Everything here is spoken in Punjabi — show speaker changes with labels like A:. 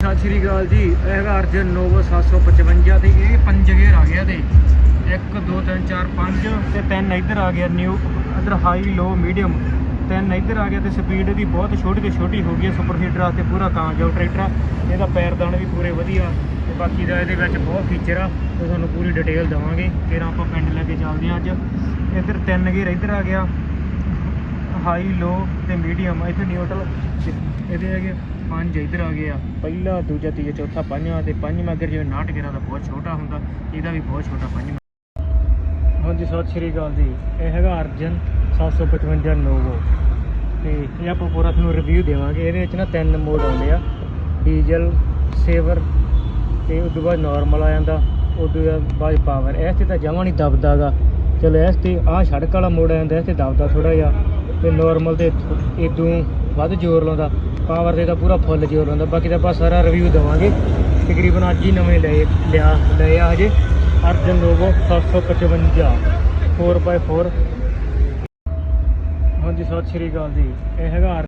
A: ਸਤਿ ਸ਼੍ਰੀ ਅਕਾਲ ਜੀ, ਇਹ ਹੈਗਾ ਅਰਜਨ ਨੋਵੋ 755 ਤੇ ਇਹ ਪੰਜ ਗੇਅਰ ਆ ਗਿਆ ਤੇ 1 2 3 4 5 ਤੇ ਤਿੰਨ ਇੱਧਰ ਆ ਗਿਆ ਨਿਊ ਇੱਧਰ ਹਾਈ ਲੋ ਮੀਡੀਅਮ ਤਿੰਨ ਇੱਧਰ ਆ ਗਿਆ ਤੇ ਸਪੀਡ ਇਹਦੀ ਬਹੁਤ ਛੋਟੀ ਤੇ ਛੋਟੀ ਹੋ ਗਈ ਹੈ ਸੁਪਰ ਹੀਟਰ ਵਾਸਤੇ ਪੂਰਾ ਕਾਮਯਾਬ ਟਰੈਕਟਰ ਆ। ਇਹਦਾ ਪੈਰਦਾਨ ਵੀ ਪੂਰੇ ਵਧੀਆ ਤੇ ਬਾਕੀ ਦਾ ਇਹਦੇ ਵਿੱਚ ਬਹੁਤ ਫੀਚਰ ਆ, ਤੇ ਤੁਹਾਨੂੰ ਪੂਰੀ ਡਿਟੇਲ ਦਵਾਂਗੇ। ਫਿਰ ਆਪਾਂ ਪਿੰਡ ਲੈ ਕੇ ਚੱਲਦੇ ਹਾਂ ਅੱਜ। ਇੱਧਰ ਤਿੰਨ ਗੇਅਰ ਇੱਧਰ ਆ ਗਿਆ ਹਾਈ ਲੋ ਤੇ ਮੀਡੀਅਮ ਇੱਥੇ ਨਿਊਟਰਲ ਇਹਦੇ ਹੈਗੇ ਪੰਜ ਇੱਧਰ ਆ ਗਏ ਆ। ਪਹਿਲਾ, ਦੂਜਾ, ਤੀਜਾ, ਚੌਥਾ, ਪੰਜਵਾਂ ਤੇ ਪੰਜਵਾਂ ਅਗਰ ਜਿਵੇਂ 69 ਗਿਰਾ ਦਾ ਬਹੁਤ ਛੋਟਾ ਹੁੰਦਾ, ਇਹਦਾ ਵੀ ਬਹੁਤ ਛੋਟਾ ਪੰਜਵਾਂ। ਹਾਂਜੀ, ਸਤਿ ਸ਼੍ਰੀ ਅਕਾਲ ਜੀ। ਇਹ ਹੈਗਾ ਅਰਜਨ 755 ਨੋਵੋ। ਤੇ ਇਹ ਆਪਾਂ ਪੂਰਾ ਤੁਹਾਨੂੰ ਰਿਵਿਊ ਦੇਵਾਂਗੇ। ਇਹਦੇ ਵਿੱਚ ਨਾ ਤਿੰਨ ਮੋਡ ਆਉਂਦੇ ਆ। ਡੀਜ਼ਲ ਸੇਵਰ ਤੇ ਉਸ ਤੋਂ ਬਾਅਦ ਨਾਰਮਲ ਆ ਜਾਂਦਾ। ਉਸ ਤੋਂ ਬਾਅਦ ਪਾਵਰ ਇਸ ਤੇ ਤਾਂ ਜਮਾਂ ਨਹੀਂ ਦਬਦਾਗਾ ਚਲੋ ਇਸ ਤੇ ਆਹ ਸੜਕ ਵਾਲਾ ਮੋੜ ਆ ਜਾਂਦਾ। ਇਸ ਤੇ ਦਬਦਾ ਥੋੜਾ ਜਿਹਾ। ਤੇ ਨਾਰਮਲ ਤੇ ਇਦੋਂ ਵੱਧ ਜ਼ੋਰ ਲਾਉਂਦਾ। ਪਾਵਰ ਦੇ ਤਾਂ ਪੂਰਾ ਫੁੱਲ ਜ਼ੋਰ ਲਾਉਂਦਾ। ਬਾਕੀ ਤਾਂ ਆਪਾਂ ਸਾਰਾ ਰਿਵਿਊ ਦੇਵਾਂਗੇ। ਤਕਰੀਬਨ ਅੱਜ ਹੀ ਨਵੇਂ ਲਏ, ਲਿਆ, ਲਏ ਆ ਹਜੇ। ਅਰਜਨ ਲੋਗੋ 755 4x4 ਹਾਂਜੀ, ਸਤਿ ਸ਼੍ਰੀ ਅਕਾਲ ਜੀ। ਇਹ ਹੈਗਾ